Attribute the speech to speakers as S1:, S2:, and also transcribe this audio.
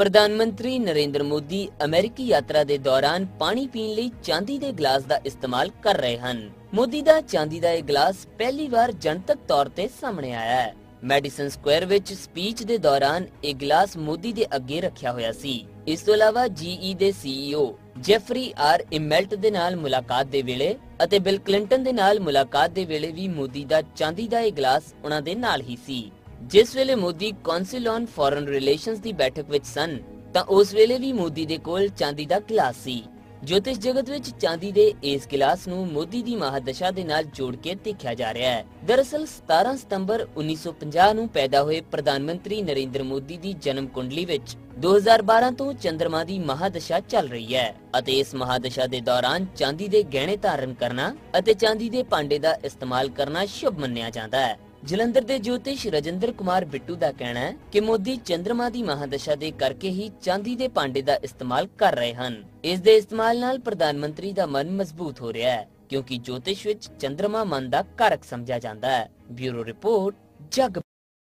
S1: ਪ੍ਰਧਾਨ ਮੰਤਰੀ ਨਰਿੰਦਰ ਮੋਦੀ ਅਮਰੀਕੀ ਯਾਤਰਾ ਦੇ ਦੌਰਾਨ ਪਾਣੀ ਪੀਣ ਲਈ ਚਾਂਦੀ ਦੇ ਗਲਾਸ ਦਾ ਇਸਤੇਮਾਲ ਕਰ ਰਹੇ ਹਨ। ਮੋਦੀ ਦਾ ਚਾਂਦੀ ਦਾ ਇਹ ਗਲਾਸ ਪਹਿਲੀ ਵਾਰ ਜਨਤਕ ਤੌਰ ਤੇ ਸਾਹਮਣੇ ਆਇਆ ਹੈ। ਮੈਡੀਸਨ ਸਕੁਅਰ ਵਿੱਚ ਸਪੀਚ ਦੇ ਦੌਰਾਨ ਇਹ ਗਲਾਸ ਮੋਦੀ ਦੇ ਅੱਗੇ ਰੱਖਿਆ ਹੋਇਆ ਸੀ। ਇਸ ਤੋਂ ਇਲਾਵਾ ਜੀਈ ਦੇ ਸੀਈਓ ਜੈਫਰੀ ਆਰ ਇਮੈਲਟ ਦੇ ਨਾਲ ਮੁਲਾਕਾਤ ਦੇ ਵੇਲੇ ਅਤੇ ਬਿਲ ਕਲਿੰਟਨ ਦੇ ਨਾਲ ਮੁਲਾਕਾਤ ਦੇ ਵੇਲੇ ਵੀ ਮੋਦੀ ਦਾ ਚਾਂਦੀ ਦਾ ਇਹ ਗਲਾਸ ਉਹਨਾਂ ਦੇ ਨਾਲ ਹੀ ਸੀ। ਜਿਸ ਵੇਲੇ Modi council on foreign relations ਦੀ ਬੈਠਕ ਵਿੱਚ ਸਨ, ਤਾਂ ਉਸ ਵੇਲੇ ਵੀ ਮੋਦੀ ਦੇ ਕੋਲ ਚਾਂਦੀ ਦਾ ਗਲਾਸ ਸੀ। ਜੋਤਿਸ਼ ਜਗਤ ਵਿੱਚ ਚਾਂਦੀ ਦੇ ਇਸ ਗਲਾਸ ਨੂੰ ਮੋਦੀ ਦੀ ਮਹਾਦਸ਼ਾ ਦੇ ਨਾਲ ਜੋੜ ਕੇ ਦੇਖਿਆ ਜਾ ਰਿਹਾ ਹੈ। ਦਰਅਸਲ 17 ਸਤੰਬਰ 1950 ਨੂੰ ਪੈਦਾ ਹੋਏ ਪ੍ਰਧਾਨ ਮੰਤਰੀ ਨਰਿੰਦਰ ਮੋਦੀ ਦੀ ਜਨਮ ਕੁੰਡਲੀ ਵਿੱਚ 2012 ਤੋਂ ਚੰ드ਰਮਾ ਦੀ ਮਹਾਦਸ਼ਾ ਚੱਲ ਰਹੀ ਹੈ ਅਤੇ ਇਸ ਮਹਾਦਸ਼ਾ ਦੇ ਦੌਰਾਨ ਚਾਂਦੀ ਦੇ ਗਹਿਣੇ ਧਾਰਨ ਕਰਨਾ ਅਤੇ ਚਾਂਦੀ ਦੇ ਭਾਂਡੇ ਦਾ ਇਸਤੇਮਾਲ ਕਰਨਾ ਸ਼ੁਭ ਮੰਨਿਆ ਜਾਂਦਾ ਹੈ। ਜਲੰਧਰ ਦੇ ਜੋਤਿਸ਼ ਰਜਿੰਦਰ ਕੁਮਾਰ ਬਿੱਟੂ ਦਾ ਕਹਿਣਾ ਹੈ ਕਿ ਮੋਦੀ ਚੰ드ਰਮਾ ਦੀ ਮਹਾਦਸ਼ਾ ਦੇ ਕਰਕੇ ਹੀ ਚਾਂਦੀ ਦੇ ਭਾਂਡੇ ਦਾ ਇਸਤੇਮਾਲ ਕਰ ਰਹੇ ਹਨ। ਇਸ ਦੇ ਇਸਤੇਮਾਲ ਨਾਲ ਪ੍ਰਧਾਨ ਮੰਤਰੀ ਦਾ ਮਨ ਮਜ਼ਬੂਤ ਹੋ ਰਿਹਾ ਹੈ, ਕਿਉਂਕਿ ਜੋਤਿਸ਼ ਵਿੱਚ ਚੰ드ਰਮਾ ਮਨ ਦਾ ਕਾਰਕ ਸਮਝਿਆ ਜਾਂਦਾ ਹੈ। ਬਿਊਰੋ ਰਿਪੋਰਟ, ਜਗ